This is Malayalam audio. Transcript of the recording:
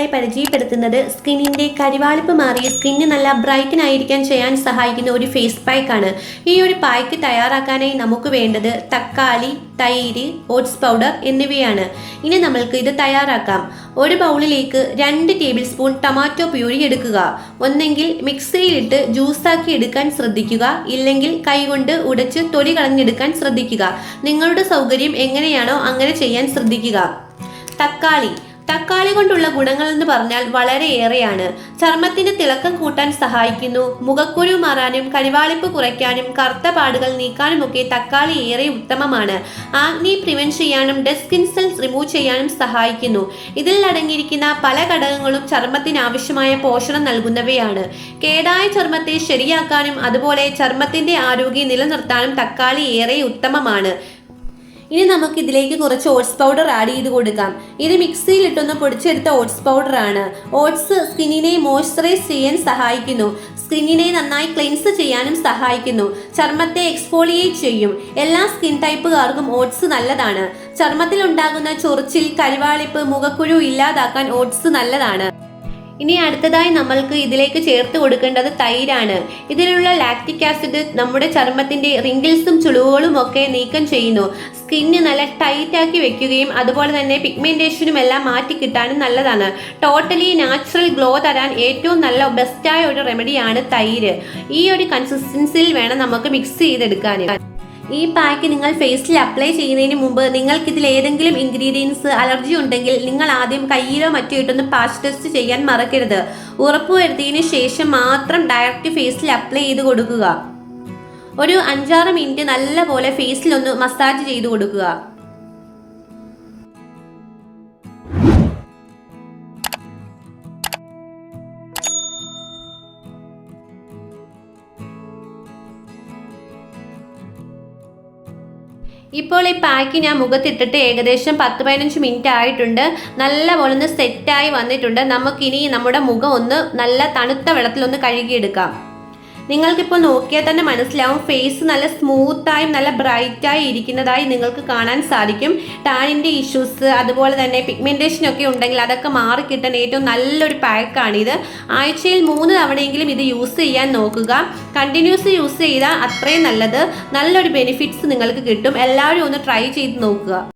നിങ്ങളെ പരിചയപ്പെടുത്തുന്നത് സ്കിന്നിന്റെ കരിവാളിപ്പ് മാറി സ്കിന്ന് നല്ല ബ്രൈറ്റൻ ആയിരിക്കാൻ ചെയ്യാൻ സഹായിക്കുന്ന ഒരു ഫേസ് പാക്ക് ആണ്. ഈ ഒരു പാക്ക് തയ്യാറാക്കാനായി നമുക്ക് വേണ്ടത് തക്കാളി തൈര് ഓട്സ് പൗഡർ എന്നിവയാണ്. ഇനി നമ്മൾക്ക് ഇത് തയ്യാറാക്കാം. ഒരു ബൗളിലേക്ക് രണ്ട് ടേബിൾ സ്പൂൺ ടൊമാറ്റോ പ്യൂരി എടുക്കുക. ഒന്നെങ്കിൽ മിക്സിയിലിട്ട് ജ്യൂസാക്കി എടുക്കാൻ ശ്രദ്ധിക്കുക. ഇല്ലെങ്കിൽ കൈകൊണ്ട് ഉടച്ച് തൊലി കളഞ്ഞെടുക്കാൻ ശ്രദ്ധിക്കുക. നിങ്ങളുടെ സൗകര്യം എങ്ങനെയാണോ അങ്ങനെ ചെയ്യാൻ ശ്രദ്ധിക്കുക. തക്കാളി. തക്കാളി കൊണ്ടുള്ള ഗുണങ്ങൾ എന്ന് പറഞ്ഞാൽ വളരെയേറെയാണ് ചർമ്മത്തിന് തിളക്കം കൂട്ടാൻ സഹായിക്കുന്നു. മുഖക്കുരു മാറാനും കരിവാളിപ്പ് കുറയ്ക്കാനും കറുത്ത പാടുകൾ നീക്കാനുമൊക്കെ തക്കാളി ഏറെ ഉത്തമമാണ്. ആഗ്നി പ്രിവെന്റ് ചെയ്യാനും ഡെഡ് സ്കിൻ സെൽസ് റിമൂവ് ചെയ്യാനും സഹായിക്കുന്നു. ഇതിൽ അടങ്ങിയിരിക്കുന്ന പല ഘടകങ്ങളും ചർമ്മത്തിന് ആവശ്യമായ പോഷണം നൽകുന്നവയാണ്. കേടായ ചർമ്മത്തെ ശരിയാക്കാനും അതുപോലെ ചർമ്മത്തിന്റെ ആരോഗ്യം നിലനിർത്താനും തക്കാളി ഏറെ ഉത്തമമാണ്. ഇനി നമുക്ക് ഇതിലേക്ക് കുറച്ച് ഓട്സ് പൗഡർ ആഡ് ചെയ്ത് കൊടുക്കാം. ഇത് മിക്സിയിലിട്ടൊന്ന് പൊടിച്ചെടുത്ത ഓട്സ് പൗഡർ ആണ്. ഓട്സ് സ്കിന്നിനെ മോയ്സ്ചറൈസ് ചെയ്യാൻ സഹായിക്കുന്നു. സ്കിന്നിനെ നന്നായി ക്ലെൻസ് ചെയ്യാനും സഹായിക്കുന്നു. ചർമ്മത്തെ എക്സ്ഫോളിയേറ്റ് ചെയ്യും. എല്ലാ സ്കിൻ ടൈപ്പുകാർക്കും ഓട്സ് നല്ലതാണ്. ചർമ്മത്തിൽ ഉണ്ടാകുന്ന ചൊറിച്ചിൽ കരിവാളിപ്പ് മുഖക്കുരു ഇല്ലാതാക്കാൻ ഓട്സ് നല്ലതാണ്. ഇനി അടുത്തതായി നമ്മൾക്ക് ഇതിലേക്ക് ചേർത്ത് കൊടുക്കേണ്ടത് തൈരാണ്. ഇതിലുള്ള ലാക്റ്റിക് ആസിഡ് നമ്മുടെ ചർമ്മത്തിന്റെ റിങ്കിൾസും ചുളിവുകളും ഒക്കെ നീക്കം ചെയ്യുന്നു. സ്കിന്ന് നല്ല ടൈറ്റ് ആക്കി വെക്കുകയും അതുപോലെ തന്നെ പിഗ്മെന്റേഷനും എല്ലാം മാറ്റി കിട്ടാനും നല്ലതാണ്. ടോട്ടലി നാച്ചുറൽ ഗ്ലോ തരാൻ ഏറ്റവും നല്ല ബെസ്റ്റായ ഒരു റെമഡിയാണ് തൈര്. ഈ ഒരു കൺസിസ്റ്റൻസിയിൽ വേണം നമുക്ക് മിക്സ് ചെയ്തെടുക്കാൻ ഈ പാക്ക് നിങ്ങൾ ഫേസിൽ അപ്ലൈ ചെയ്യുന്നതിന് മുമ്പ് നിങ്ങൾക്ക് ഇതിൽ ഏതെങ്കിലും ഇൻഗ്രീഡിയൻസ് അലർജി ഉണ്ടെങ്കിൽ നിങ്ങൾ ആദ്യം കയ്യിലോ മറ്റോ ഇട്ടൊന്ന് പാച്ച് ടെസ്റ്റ് ചെയ്യാൻ മറക്കരുത്. ഉറപ്പുവരുത്തിയതിന് ശേഷം മാത്രം ഡയറക്റ്റ് ഫേസിൽ അപ്ലൈ ചെയ്ത് കൊടുക്കുക. ഒരു അഞ്ചാറ് മിനിറ്റ് നല്ലപോലെ ഫേസിലൊന്ന് മസാജ് ചെയ്ത് കൊടുക്കുക. ഇപ്പോൾ ഈ പാക്ക് ഞാൻ മുഖത്തിട്ടിട്ട് ഏകദേശം പത്ത് പതിനഞ്ച് മിനിറ്റ് ആയിട്ടുണ്ട്. നല്ല പോലെ ഒന്ന് സെറ്റായി വന്നിട്ടുണ്ട്. നമുക്കിനി നമ്മുടെ മുഖം ഒന്ന് നല്ല തണുത്ത വെള്ളത്തിലൊന്ന് കഴുകിയെടുക്കാം. നിങ്ങൾക്കിപ്പോൾ നോക്കിയാൽ തന്നെ മനസ്സിലാവും. ഫേസ് നല്ല സ്മൂത്തായും നല്ല ബ്രൈറ്റായി ഇരിക്കുന്നതായി നിങ്ങൾക്ക് കാണാൻ സാധിക്കും. ടാനിന്റെ ഇഷ്യൂസ് അതുപോലെ തന്നെ പിഗ്മെന്റേഷൻ ഒക്കെ ഉണ്ടെങ്കിൽ അതൊക്കെ മാറിക്കിട്ടാൻ ഏറ്റവും നല്ലൊരു പാക്കാണിത് ആഴ്ചയിൽ മൂന്ന് തവണയെങ്കിലും ഇത് യൂസ് ചെയ്യാൻ നോക്കുക. കണ്ടിന്യൂസ് യൂസ് ചെയ്താൽ അത്രയും നല്ലത്. നല്ലൊരു ബെനിഫിറ്റ്സ് നിങ്ങൾക്ക് കിട്ടും. എല്ലാവരും ഒന്ന് ട്രൈ ചെയ്ത് നോക്കുക.